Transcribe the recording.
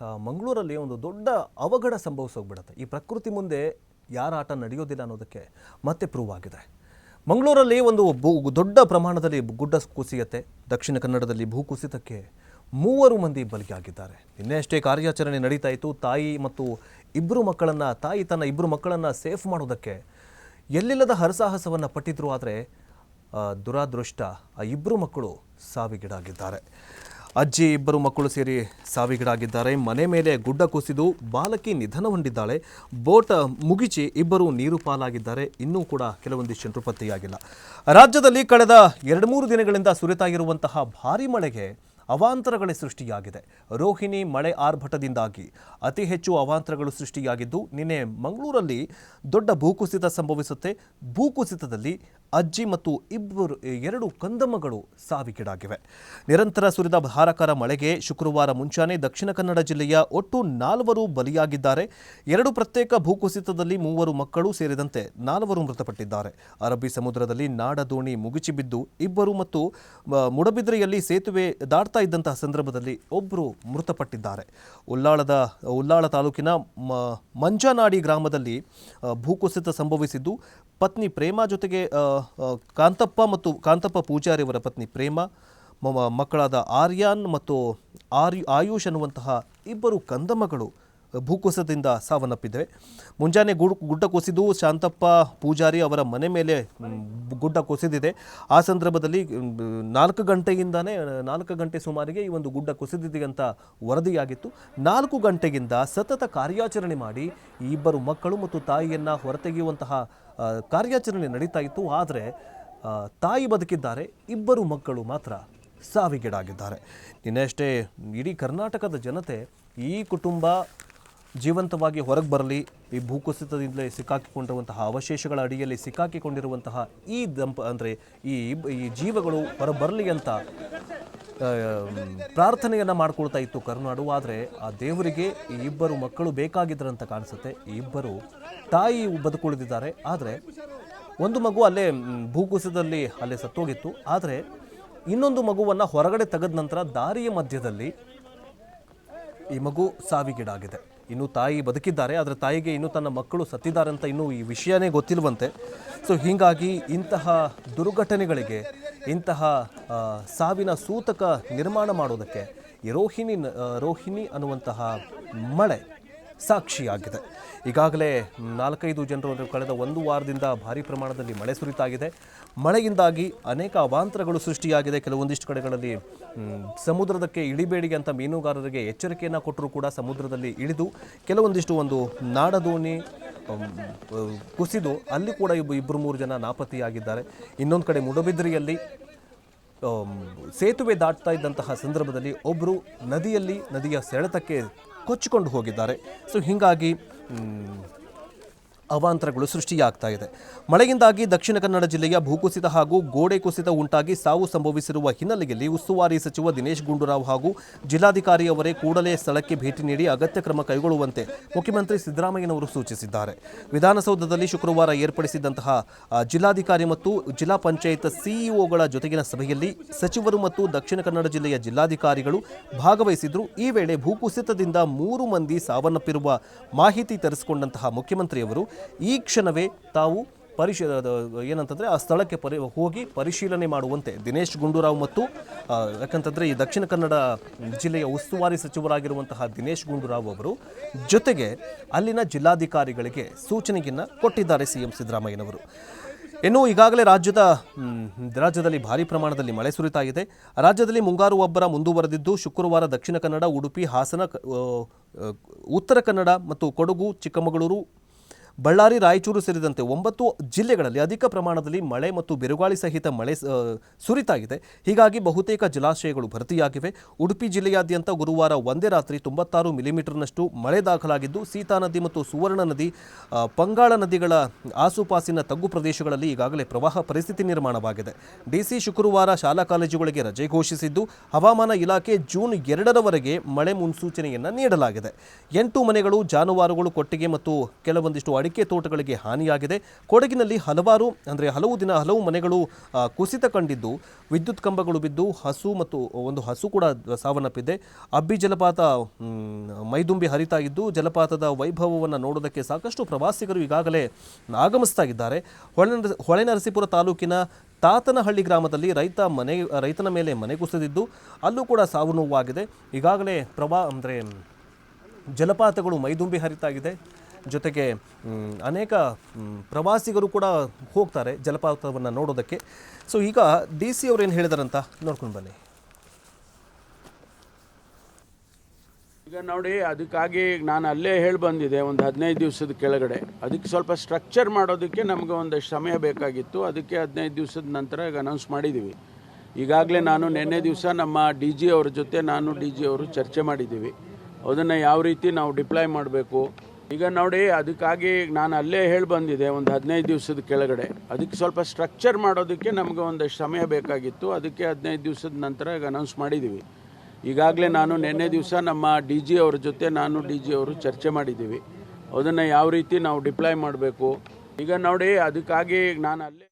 ಆ, ಮಂಗಳೂರಲ್ಲಿ ಒಂದು ದೊಡ್ಡ ಅವಘಡ ಸಂಭವಿಸೋಗ್ಬಿಡುತ್ತೆ. ಈ ಪ್ರಕೃತಿ ಮುಂದೆ ಯಾರ ಆಟ ನಡೆಯೋದಿಲ್ಲ ಅನ್ನೋದಕ್ಕೆ ಮತ್ತೆ ಪ್ರೂವ್ ಆಗಿದೆ. ಮಂಗಳೂರಲ್ಲಿ ಒಂದು ಭೂ ದೊಡ್ಡ ಪ್ರಮಾಣದಲ್ಲಿ ಗುಡ್ಡ ಕುಸಿಯತ್ತೆ. ದಕ್ಷಿಣ ಕನ್ನಡದಲ್ಲಿ ಭೂಕುಸಿತಕ್ಕೆ ಮೂವರು ಮಂದಿ ಬಲಿಯಾಗಿದ್ದಾರೆ. ಇನ್ನಷ್ಟೇ ಕಾರ್ಯಾಚರಣೆ ನಡೀತಾ ಇತ್ತು. ತಾಯಿ ಮತ್ತು ಇಬ್ಬರು ಮಕ್ಕಳನ್ನು ತಾಯಿ ತನ್ನ ಇಬ್ಬರು ಮಕ್ಕಳನ್ನು ಸೇಫ್ ಮಾಡೋದಕ್ಕೆ ಎಲ್ಲಿಲ್ಲದ ಹರಸಾಹಸವನ್ನು ಪಟ್ಟಿದ್ರು ಆದರೆ ದುರಾದೃಷ್ಟ ಆ ಇಬ್ಬರು ಮಕ್ಕಳು ಸಾವಿಗೀಡಾಗಿದ್ದಾರೆ. ಅಜ್ಜಿ, ಇಬ್ಬರು ಮಕ್ಕಳು ಸೇರಿ ಸಾವಿಗೀಡಾಗಿದ್ದಾರೆ. ಮನೆ ಮೇಲೆ ಗುಡ್ಡ ಕುಸಿದು ಬಾಲಕಿ ನಿಧನ ಹೊಂದಿದ್ದಾಳೆ. ಬೋಟ್ ಮುಗಿಚಿ ಇಬ್ಬರು ನೀರು ಪಾಲಾಗಿದ್ದಾರೆ. ಇನ್ನೂ ಕೂಡ ಕೆಲವೊಂದಿಷ್ಟು ಜನರು ಪತ್ತೆಯಾಗಿಲ್ಲ ರಾಜ್ಯದಲ್ಲಿ ಕಳೆದ ಎರಡು ಮೂರು ದಿನಗಳಿಂದ ಸುರಿತಾಗಿರುವಂತಹ ಭಾರಿ ಮಳೆಗೆ ಅವಾಂತರಗಳೇ ಸೃಷ್ಟಿಯಾಗಿದೆ. ರೋಹಿಣಿ ಮಳೆ ಆರ್ಭಟದಿಂದಾಗಿ ಅತಿ ಹೆಚ್ಚು ಅವಾಂತರಗಳು ಸೃಷ್ಟಿಯಾಗಿದ್ದು, ನಿನ್ನೆ ಮಂಗಳೂರಲ್ಲಿ ದೊಡ್ಡ ಭೂಕುಸಿತ ಸಂಭವಿಸುತ್ತೆ. ಭೂಕುಸಿತದಲ್ಲಿ ಅಜ್ಜಿ ಮತ್ತು ಇಬ್ಬರು ಎರಡು ಕಂದಮ್ಮಗಳು ಸಾವಿಗೀಡಾಗಿವೆ. ನಿರಂತರ ಸುರಿದ ಧಾರಾಕಾರ ಮಳೆಗೆ ಶುಕ್ರವಾರ ಮುಂಚಾನೆ ದಕ್ಷಿಣ ಕನ್ನಡ ಜಿಲ್ಲೆಯ ಒಟ್ಟು ನಾಲ್ವರು ಬಲಿಯಾಗಿದ್ದಾರೆ. ಎರಡು ಪ್ರತ್ಯೇಕ ಭೂಕುಸಿತದಲ್ಲಿ ಮೂವರು ಮಕ್ಕಳು ಸೇರಿದಂತೆ ನಾಲ್ವರು ಮೃತಪಟ್ಟಿದ್ದಾರೆ. ಅರಬ್ಬಿ ಸಮುದ್ರದಲ್ಲಿ ನಾಡ ದೋಣಿ ಮುಗಿಚಿ ಬಿದ್ದು ಇಬ್ಬರು ಮತ್ತು ಮುಡಬಿದ್ರೆಯಲ್ಲಿ ಸೇತುವೆ ದಾಟ್ತಾ ಇದ್ದಂತಹ ಸಂದರ್ಭದಲ್ಲಿ ಒಬ್ಬರು ಮೃತಪಟ್ಟಿದ್ದಾರೆ. ಉಲ್ಲಾಳದ ಉಲ್ಲಾಳ ತಾಲೂಕಿನ ಮಂಜಾನಾಡಿ ಗ್ರಾಮದಲ್ಲಿ ಭೂಕುಸಿತ ಸಂಭವಿಸಿದ್ದು, ಪತ್ನಿ ಪ್ರೇಮ ಜೊತೆಗೆ ಕಾಂತಪ್ಪ ಮತ್ತು ಕಾಂತಪ್ಪ ಪೂಜಾರಿ ಅವರ ಪತ್ನಿ ಪ್ರೇಮ ಮಕ್ಕಳಾದ ಆರ್ಯಾನ್ ಮತ್ತು ಆರ್ಯು ಆಯುಷ್ ಅನ್ನುವಂತಹ ಇಬ್ಬರು ಕಂದಮ್ಮಗಳು ಭೂಕುಸಿತದಿಂದ ಸಾವನ್ನಪ್ಪಿದೆ. ಮುಂಜಾನೆ ಗುಡ್, ಗುಡ್ಡ ಕುಸಿದು ಶಾಂತಪ್ಪ ಪೂಜಾರಿ ಅವರ ಮನೆ ಮೇಲೆ ಗುಡ್ಡ ಕುಸಿದಿದೆ. ಆ ಸಂದರ್ಭದಲ್ಲಿ ನಾಲ್ಕು ಗಂಟೆಯಿಂದಾನೇ, ನಾಲ್ಕು ಗಂಟೆ ಸುಮಾರಿಗೆ ಈ ಒಂದು ಗುಡ್ಡ ಕುಸಿದಿದೆ ಅಂತ ವರದಿಯಾಗಿತ್ತು. ನಾಲ್ಕು ಗಂಟೆಗಿಂದ ಸತತ ಕಾರ್ಯಾಚರಣೆ ಮಾಡಿ ಇಬ್ಬರು ಮಕ್ಕಳು ಮತ್ತು ತಾಯಿಯನ್ನು ಹೊರತೆಗೆಯುವಂತಹ ಕಾರ್ಯಾಚರಣೆ ನಡೀತಾ ಇತ್ತು. ಆದರೆ ತಾಯಿ ಬದುಕಿದ್ದಾರೆ, ಇಬ್ಬರು ಮಕ್ಕಳು ಮಾತ್ರ ಸಾವಿಗೀಡಾಗಿದ್ದಾರೆ. ನಿನ್ನೆ ಅಷ್ಟೇ ಇಡೀ ಕರ್ನಾಟಕದ ಜನತೆ ಈ ಕುಟುಂಬ ಜೀವಂತವಾಗಿ ಹೊರಗೆ ಬರಲಿ, ಈ ಭೂಕುಸಿತದಿಂದಲೇ ಸಿಕ್ಕಾಕಿಕೊಂಡಿರುವಂತಹ ಅವಶೇಷಗಳ ಅಡಿಯಲ್ಲಿ ಸಿಕ್ಕಾಕಿಕೊಂಡಿರುವಂತಹ ಈ ದಂಪ ಅಂದರೆ ಈ ಈ ಜೀವಗಳು ಹೊರ ಬರಲಿ ಅಂತ ಪ್ರಾರ್ಥನೆಯನ್ನು ಮಾಡ್ಕೊಳ್ತಾ ಇತ್ತು ಕರುನಾಡು. ಆದರೆ ಆ ದೇವರಿಗೆ ಈ ಇಬ್ಬರು ಮಕ್ಕಳು ಬೇಕಾಗಿದ್ದರಂತ ಕಾಣಿಸುತ್ತೆ. ಈ ಇಬ್ಬರು ತಾಯಿ ಬದುಕುಳಿದಿದ್ದಾರೆ. ಆದರೆ ಒಂದು ಮಗು ಅಲ್ಲೇ ಭೂಕುಸಿತದಲ್ಲಿ ಅಲ್ಲೇ ಸತ್ತೋಗಿತ್ತು. ಆದರೆ ಇನ್ನೊಂದು ಮಗುವನ್ನು ಹೊರಗಡೆ ತೆಗೆದ ನಂತರ ದಾರಿಯ ಮಧ್ಯದಲ್ಲಿ ಈ ಮಗು ಸಾವಿಗೀಡಾಗಿದೆ. ಇನ್ನು ತಾಯಿ ಬದುಕಿದ್ದಾರೆ, ಆದರೆ ತಾಯಿಗೆ ಇನ್ನು ತನ್ನ ಮಕ್ಕಳು ಸತ್ತಿದ್ದಾರೆ ಅಂತ ಇನ್ನೂ ಈ ವಿಷಯನೇ ಗೊತ್ತಿಲ್ವಂತೆ. ಸೊ ಹೀಗಾಗಿ ಇಂತಹ ದುರ್ಘಟನೆಗಳಿಗೆ, ಇಂತಹ ಸಾವಿನ ಸೂತಕ ನಿರ್ಮಾಣ ಮಾಡೋದಕ್ಕೆ ರೋಹಿಣಿ ರೋಹಿಣಿ ಅನ್ನುವಂತಹ ಮಳೆ ಸಾಕ್ಷಿಯಾಗಿದೆ. ಈಗಾಗಲೇ ನಾಲ್ಕೈದು ಜನರು ಕಳೆದ ಒಂದು ವಾರದಿಂದ ಭಾರಿ ಪ್ರಮಾಣದಲ್ಲಿ ಮಳೆ ಸುರಿತಾಗಿದೆ. ಮಳೆಯಿಂದಾಗಿ ಅನೇಕ ಅವಾಂತರಗಳು ಸೃಷ್ಟಿಯಾಗಿದೆ. ಕೆಲವೊಂದಿಷ್ಟು ಕಡೆಗಳಲ್ಲಿ ಸಮುದ್ರದಕ್ಕೆ ಇಳಿಬೇಡಿ ಅಂತ ಮೀನುಗಾರರಿಗೆ ಎಚ್ಚರಿಕೆಯನ್ನು ಕೊಟ್ಟರೂ ಕೂಡ ಸಮುದ್ರದಲ್ಲಿ ಇಳಿದು, ಕೆಲವೊಂದಿಷ್ಟು ಒಂದು ನಾಡದೋಣಿ ಕುಸಿದು ಅಲ್ಲಿ ಕೂಡ ಇಬ್ಬ ಇಬ್ಬರು ಮೂರು ಜನ ನಾಪತ್ತೆಯಾಗಿದ್ದಾರೆ. ಇನ್ನೊಂದು ಕಡೆ ಮುಡಬಿದ್ರಿಯಲ್ಲಿ ಸೇತುವೆ ದಾಟ್ತಾ ಇದ್ದಂತಹ ಸಂದರ್ಭದಲ್ಲಿ ಒಬ್ಬರು ನದಿಯಲ್ಲಿ, ನದಿಯ ಸೆಳೆತಕ್ಕೆ ಕೊಚ್ಚಿಕೊಂಡು ಹೋಗಿದ್ದಾರೆ. ಸೊ ಹೀಗಾಗಿ ಅವಾಂತರಗಳು ಸೃಷ್ಟಿಯಾಗ್ತಾ ಇದೆ. ಮಳೆಯಿಂದಾಗಿ ದಕ್ಷಿಣ ಕನ್ನಡ ಜಿಲ್ಲೆಯ ಭೂಕುಸಿತ ಹಾಗೂ ಗೋಡೆ ಕುಸಿತ ಉಂಟಾಗಿ ಸಾವು ಸಂಭವಿಸಿರುವ ಹಿನ್ನೆಲೆಯಲ್ಲಿ ಉಸ್ತುವಾರಿ ಸಚಿವ ದಿನೇಶ್ ಗುಂಡೂರಾವ್ ಹಾಗೂ ಜಿಲ್ಲಾಧಿಕಾರಿಯವರೇ ಕೂಡಲೇ ಸ್ಥಳಕ್ಕೆ ಭೇಟಿ ನೀಡಿ ಅಗತ್ಯ ಕ್ರಮ ಕೈಗೊಳ್ಳುವಂತೆ ಮುಖ್ಯಮಂತ್ರಿ ಸಿದ್ದರಾಮಯ್ಯನವರು ಸೂಚಿಸಿದ್ದಾರೆ. ವಿಧಾನಸೌಧದಲ್ಲಿ ಶುಕ್ರವಾರ ಏರ್ಪಡಿಸಿದಂತಹ ಜಿಲ್ಲಾಧಿಕಾರಿ ಮತ್ತು ಜಿಲ್ಲಾ ಪಂಚಾಯತ್ ಸಿಇಒಗಳ ಜೊತೆಗಿನ ಸಭೆಯಲ್ಲಿ ಸಚಿವರು ಮತ್ತು ದಕ್ಷಿಣ ಕನ್ನಡ ಜಿಲ್ಲೆಯ ಜಿಲ್ಲಾಧಿಕಾರಿಗಳು ಭಾಗವಹಿಸಿದ್ರು. ಈ ವೇಳೆ ಭೂಕುಸಿತದಿಂದ ಮೂರು ಮಂದಿ ಸಾವನ್ನಪ್ಪಿರುವ ಮಾಹಿತಿ ತರಿಸಿಕೊಂಡಂತಹ ಮುಖ್ಯಮಂತ್ರಿಯವರು ಈ ಕ್ಷಣವೇ ತಾವು ಪರಿಶೀ ಏನಂತಂದರೆ ಆ ಸ್ಥಳಕ್ಕೆ ಪರಿ ಹೋಗಿ ಪರಿಶೀಲನೆ ಮಾಡುವಂತೆ ದಿನೇಶ್ ಗುಂಡೂರಾವ್ ಮತ್ತು ಯಾಕಂತಂದರೆ ಈ ದಕ್ಷಿಣ ಕನ್ನಡ ಜಿಲ್ಲೆಯ ಉಸ್ತುವಾರಿ ಸಚಿವರಾಗಿರುವಂತಹ ದಿನೇಶ್ ಗುಂಡೂರಾವ್ ಅವರು ಜೊತೆಗೆ ಅಲ್ಲಿನ ಜಿಲ್ಲಾಧಿಕಾರಿಗಳಿಗೆ ಸೂಚನೆಯನ್ನು ಕೊಟ್ಟಿದ್ದಾರೆ ಸಿ ಎಂ ಸಿದ್ದರಾಮಯ್ಯನವರು. ಇನ್ನು ಈಗಾಗಲೇ ರಾಜ್ಯದ ರಾಜ್ಯದಲ್ಲಿ ಭಾರಿ ಪ್ರಮಾಣದಲ್ಲಿ ಮಳೆ ಸುರಿತಾ ಇದೆ. ರಾಜ್ಯದಲ್ಲಿ ಮುಂಗಾರು ಒಬ್ಬರ ಮುಂದುವರೆದಿದ್ದು ಶುಕ್ರವಾರ ದಕ್ಷಿಣ ಕನ್ನಡ, ಉಡುಪಿ, ಹಾಸನ ಉತ್ತರ ಕನ್ನಡ ಮತ್ತು ಕೊಡಗು, ಚಿಕ್ಕಮಗಳೂರು ಬಳ್ಳಾರಿ, ರಾಯಚೂರು ಸೇರಿದಂತೆ ಒಂಬತ್ತು ಜಿಲ್ಲೆಗಳಲ್ಲಿ ಅಧಿಕ ಪ್ರಮಾಣದಲ್ಲಿ ಮಳೆ ಮತ್ತು ಬಿರುಗಾಳಿ ಸಹಿತ ಮಳೆ ಸುರಿತಾಗಿದೆ. ಹೀಗಾಗಿ ಬಹುತೇಕ ಜಲಾಶಯಗಳು ಭರ್ತಿಯಾಗಿವೆ. ಉಡುಪಿ ಜಿಲ್ಲೆಯಾದ್ಯಂತ ಗುರುವಾರ ಒಂದೇ ರಾತ್ರಿ ತೊಂಬತ್ತಾರು ಮಿಲಿಮೀಟರ್ನಷ್ಟು ಮಳೆ ದಾಖಲಾಗಿದ್ದು, ಸೀತಾ ನದಿ ಮತ್ತು ಸುವರ್ಣ ನದಿ ಪಂಗಾಳ ನದಿಗಳ ಆಸುಪಾಸಿನ ತಗ್ಗು ಪ್ರದೇಶಗಳಲ್ಲಿ ಈಗಾಗಲೇ ಪ್ರವಾಹ ಪರಿಸ್ಥಿತಿ ನಿರ್ಮಾಣವಾಗಿದೆ. ಡಿಸಿ ಶುಕ್ರವಾರ ಶಾಲಾ ಕಾಲೇಜುಗಳಿಗೆ ರಜೆ ಘೋಷಿಸಿದ್ದು, ಹವಾಮಾನ ಇಲಾಖೆ ಜೂನ್ ಎರಡರವರೆಗೆ ಮಳೆ ಮುನ್ಸೂಚನೆಯನ್ನು ನೀಡಲಾಗಿದೆ. ಎಂಟು ಮನೆಗಳು, ಜಾನುವಾರುಗಳು ಕೊಟ್ಟಿಗೆ ಮತ್ತು ಕೆಲವೊಂದಿಷ್ಟು ಅಡಿಕೆ ಅಡಿಕೆ ತೋಟಗಳಿಗೆ ಹಾನಿಯಾಗಿದೆ. ಕೊಡಗಿನಲ್ಲಿ ಹಲವಾರು, ಅಂದರೆ ಹಲವು ದಿನ ಹಲವು ಮನೆಗಳು ಕುಸಿತ ಕಂಡಿದ್ದು. ವಿದ್ಯುತ್ ಕಂಬಗಳು ಬಿದ್ದು ಹಸು ಮತ್ತು ಒಂದು ಹಸು ಕೂಡ ಸಾವನ್ನಪ್ಪಿದೆ. ಅಬ್ಬಿ ಜಲಪಾತ ಮೈದುಂಬಿ ಹರಿತಾ ಇದ್ದು ಜಲಪಾತದ ವೈಭವವನ್ನು ನೋಡೋದಕ್ಕೆ ಸಾಕಷ್ಟು ಪ್ರವಾಸಿಗರು ಈಗಾಗಲೇ ಆಗಮಿಸ್ತಾ ಇದ್ದಾರೆ ಹೊಳೆನರ ಹೊಳೆನರಸೀಪುರ ತಾಲೂಕಿನ ತಾತನಹಳ್ಳಿ ಗ್ರಾಮದಲ್ಲಿ ರೈತ ಮನೆ, ರೈತನ ಮೇಲೆ ಮನೆ ಕುಸಿದಿದ್ದು ಅಲ್ಲೂ ಕೂಡ ಸಾವು ನೋವಾಗಿದೆ. ಈಗಾಗಲೇ ಪ್ರವಾ, ಅಂದರೆ ಜಲಪಾತಗಳು ಮೈದುಂಬಿ ಹರಿತಾಗಿದೆ ಜೊತೆಗೆ ಅನೇಕ ಪ್ರವಾಸಿಗರು ಕೂಡ ಹೋಗ್ತಾರೆ ಜಲಪಾತವನ್ನು ನೋಡೋದಕ್ಕೆ. ಸೊ, ಈಗ ಡಿ ಸಿ ಅವ್ರು ಏನು ಹೇಳಿದಾರಂತ ನೋಡ್ಕೊಂಡು ಬನ್ನಿ. ಈಗ ನೋಡಿ, ಅದಕ್ಕಾಗಿ ನಾನು ಅಲ್ಲೇ ಹೇಳಿ ಬಂದಿದೆ ಒಂದು ಹದಿನೈದು ದಿವಸದ ಕೆಳಗಡೆ. ಅದಕ್ಕೆ ಸ್ವಲ್ಪ ಸ್ಟ್ರಕ್ಚರ್ ಮಾಡೋದಕ್ಕೆ ನಮಗೆ ಒಂದಷ್ಟು ಸಮಯ ಬೇಕಾಗಿತ್ತು. ಅದಕ್ಕೆ ಹದಿನೈದು ದಿವಸದ ನಂತರ ಈಗ ಅನೌನ್ಸ್ ಮಾಡಿದ್ದೀವಿ ಈಗಾಗಲೇ ನಾನು ನಿನ್ನೆ ದಿವಸ ನಮ್ಮ ಡಿ ಜಿ ಅವ್ರ ಜೊತೆ ನಾನು ಡಿ ಜಿ ಅವರು ಚರ್ಚೆ ಮಾಡಿದ್ದೀವಿ ಅದನ್ನು ಯಾವ ರೀತಿ ನಾವು ಡಿಪ್ಲಾಯ್ ಮಾಡಬೇಕು ಈಗ ನೋಡಿ, ಅದಕ್ಕಾಗಿ ನಾನು ಅಲ್ಲೇ ಹೇಳಿ ಬಂದಿದೆ ಒಂದು ಹದಿನೈದು ದಿವಸದ ಕೆಳಗಡೆ. ಅದಕ್ಕೆ ಸ್ವಲ್ಪ ಸ್ಟ್ರಕ್ಚರ್ ಮಾಡೋದಕ್ಕೆ ನಮಗೆ ಒಂದಷ್ಟು ಸಮಯ ಬೇಕಾಗಿತ್ತು. ಅದಕ್ಕೆ ಹದಿನೈದು ದಿವಸದ ನಂತರ ಈಗ ಅನೌನ್ಸ್ ಮಾಡಿದ್ದೀವಿ ಈಗಾಗಲೇ ನಾನು ನಿನ್ನೆ ದಿವಸ ನಮ್ಮ ಡಿ ಜಿ ಅವ್ರ ಜೊತೆ ನಾನು ಡಿ ಜಿ ಅವರು ಚರ್ಚೆ ಮಾಡಿದ್ದೀವಿ ಅದನ್ನು ಯಾವ ರೀತಿ ನಾವು ಡಿಪ್ಲಾಯ್ ಮಾಡಬೇಕು? ಈಗ ನೋಡಿ, ಅದಕ್ಕಾಗಿ ನಾನು ಅಲ್ಲೇ